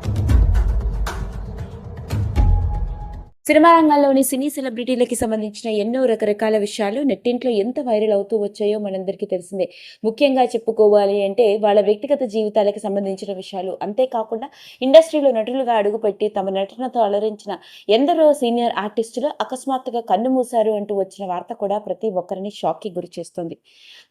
Bye. Cinema రంగంలోని సినీ సెలబ్రిటీలకి సంబంధించిన ఎన్నో రకరకాల విషయాలు నెట్టింట్లో ఎంత వైరల్ అవుతూ వచ్చాయో మనందరికీ తెలిసిందే. ముఖ్యంగా చెప్పుకోవాలి అంటే వాళ్ళ వ్యక్తిగత జీవితాలకు సంబంధించిన విషయాలు. అంతేకాకుండా ఇండస్ట్రీలో నటులుగా అడుగుపెట్టి తమ నటనతో అలరించిన ఎందరో సీనియర్ ఆర్టిస్టులు అకస్మాత్తుగా కన్ను మూశారు అంటూ వచ్చిన వార్త కూడా ప్రతి ఒక్కరిని షాక్కి గురి చేస్తుంది.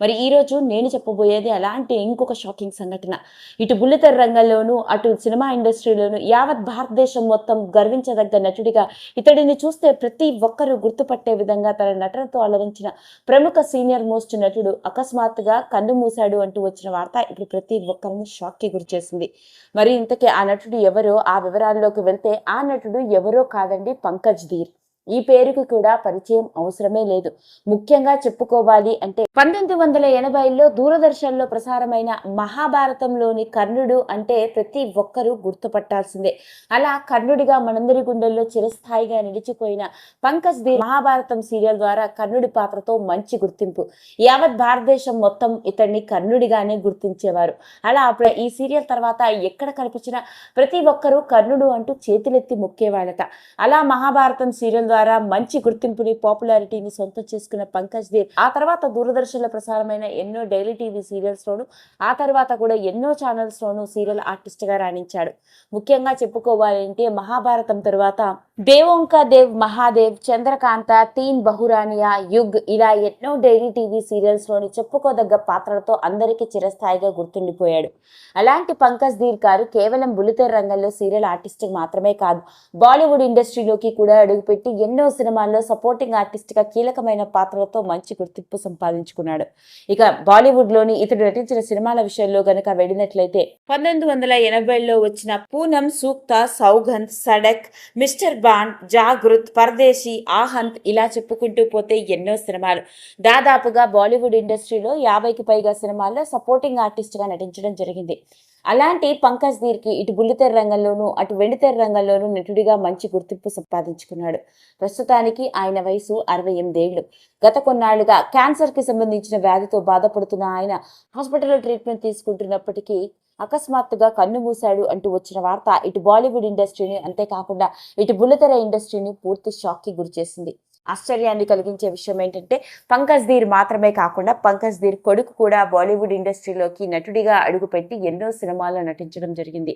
మరి ఈ రోజు నేను చెప్పబోయేది అలాంటి ఇంకొక షాకింగ్ సంఘటన. ఇటు బుల్లితెర రంగంలోనూ అటు సినిమా ఇండస్ట్రీలోనూ యావత్ భారతదేశం మొత్తం గర్వించదగ్గ నటుడిగా ఇతడిని చూస్తే ప్రతి ఒక్కరూ గుర్తుపట్టే విధంగా తన నటనతో అలరించిన ప్రముఖ సీనియర్ మోస్ట్ నటుడు అకస్మాత్తుగా కన్ను మూశాడు అంటూ వచ్చిన వార్త ఇప్పుడు ప్రతి ఒక్కరిని షాక్కి గురిచేసింది మరి ఇంతకీ ఆ నటుడు ఎవరో? ఆ వివరాల్లోకి వెళ్తే ఆ నటుడు ఎవరో కాదండి పంకజ్ ధీర్ ఈ పేరుకి కూడా పరిచయం అవసరమే లేదు. ముఖ్యంగా చెప్పుకోవాలి అంటే పంతొమ్మిది వందల ఎనభైలో దూరదర్శన్లో ప్రసారమైన మహాభారతంలోని కర్ణుడు అంటే ప్రతి ఒక్కరూ గుర్తుపట్టాల్సిందే. అలా కర్ణుడిగా మనందరి గుండెల్లో చిరస్థాయిగా నిలిచిపోయిన పంకజ్ దీ మహాభారతం సీరియల్ ద్వారా కర్ణుడి పాత్రతో మంచి గుర్తింపు. యావత్ భారతదేశం మొత్తం ఇతన్ని కర్ణుడిగానే గుర్తించేవారు. అలా అప్పుడు ఈ సీరియల్ తర్వాత ఎక్కడ కనిపించినా ప్రతి ఒక్కరూ కర్ణుడు అంటూ చేతులెత్తి మొక్కేవాడట అలా మహాభారతం సీరియల్ ద్వారా మంచి గుర్తింపుని పాపులారిటీని సొంతం చేసుకున్న పంకజ్ దేవ్ ఆ తర్వాత దూరదర్శన్లో ప్రసారమైన ఎన్నో డైలీ టీవీ సీరియల్స్ లోను ఆ తర్వాత కూడా ఎన్నో ఛానల్స్ లోను సీరియల్ ఆర్టిస్ట్గా రాణించాడు. ముఖ్యంగా చెప్పుకోవాలంటే మహాభారతం తర్వాత దేవోంకా దేవ్ మహాదేవ్ చంద్రకాంత తీన్ బహురానియా యుగ్ ఇలా ఎన్నో డైలీ టీవీ సీరియల్స్లోని చెప్పుకోదగ్గ పాత్రలతో అందరికీ చిరస్థాయిగా గుర్తుండిపోయాడు. అలాంటి పంకజ్ ధీర్ గారు కేవలం బుల్లితెర రంగంలో సీరియల్ ఆర్టిస్ట్ మాత్రమే కాదు బాలీవుడ్ ఇండస్ట్రీలోకి కూడా అడుగుపెట్టి ఎన్నో సినిమాల్లో సపోర్టింగ్ ఆర్టిస్ట్గా కీలకమైన పాత్రలతో మంచి గుర్తింపు సంపాదించుకున్నాడు. ఇక బాలీవుడ్లోని ఇతడు నటించిన సినిమాల విషయంలో గనక వెళ్ళినట్లయితే పంతొమ్మిది వందల ఎనభైలో వచ్చిన పూనం సూక్త సౌగంధ్ సడక్ మిస్టర్ బాండ్ జాగృత్ పరదేశీ ఆహంత్ ఇలా చెప్పుకుంటూ పోతే ఎన్నో సినిమాలు. దాదాపుగా బాలీవుడ్ ఇండస్ట్రీలో యాభైకి పైగా సినిమాల్లో సపోర్టింగ్ ఆర్టిస్ట్గా నటించడం జరిగింది. అలాంటి పంకజ్ ధీర్కి ఇటు బుల్లితెర రంగంలోనూ అటు వెండితెర రంగంలోనూ నటుడిగా మంచి గుర్తింపు సంపాదించుకున్నాడు. ప్రస్తుతానికి ఆయన వయసు అరవై ఎనిమిదేళ్ళు గత కొన్నాళ్ళుగా క్యాన్సర్కి సంబంధించిన వ్యాధితో బాధపడుతున్న ఆయన హాస్పిటల్లో ట్రీట్మెంట్ తీసుకుంటున్నప్పటికీ అకస్మాత్తుగా కన్ను మూశాడు అంటూ వచ్చిన వార్త ఇటు బాలీవుడ్ ఇండస్ట్రీని అంతేకాకుండా ఇటు బుల్లతెర ఇండస్ట్రీని పూర్తి షాక్కి గురిచేసింది ఆశ్చర్యాన్ని కలిగించే విషయం ఏంటంటే పంకజ్ ధీర్ మాత్రమే కాకుండా పంకజ్ ధీర్ కొడుకు కూడా బాలీవుడ్ ఇండస్ట్రీలోకి నటుడిగా అడుగుపెట్టి ఎన్నో సినిమాల్లో నటించడం జరిగింది.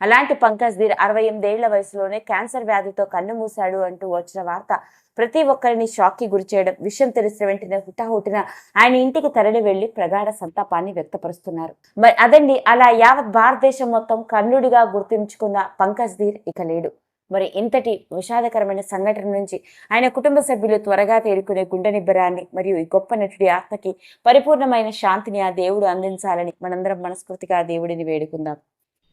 అలాంటి పంకజ్ ధీర్ అరవై ఎనిమిదేళ్ళ వయసులోనే క్యాన్సర్ వ్యాధితో కన్ను మూశాడు అంటూ వచ్చిన వార్త ప్రతి ఒక్కరిని షాక్కి గురి చేయడం విషయం తెలిసిన వెంటనే హుటాహుటిన ఆయన ఇంటికి తరలి వెళ్ళి ప్రగాఢ సంతాపాన్ని వ్యక్తపరుస్తున్నారు. మరి అదండి అలా యావత్ భారతదేశం మొత్తం కన్నుడిగా గుర్తించుకున్న పంకజ్ ధీర్ ఇక లేడు. మరి ఇంతటి విషాదకరమైన సంఘటన నుంచి ఆయన కుటుంబ సభ్యులు త్వరగా తేరుకునే గుండె నిబ్బరాన్ని మరియు ఈ గొప్ప నటుడి ఆత్మకి పరిపూర్ణమైన శాంతిని ఆ దేవుడు అందించాలని మనందరం మనస్ఫూర్తిగా ఆ దేవుడిని వేడుకుందాం.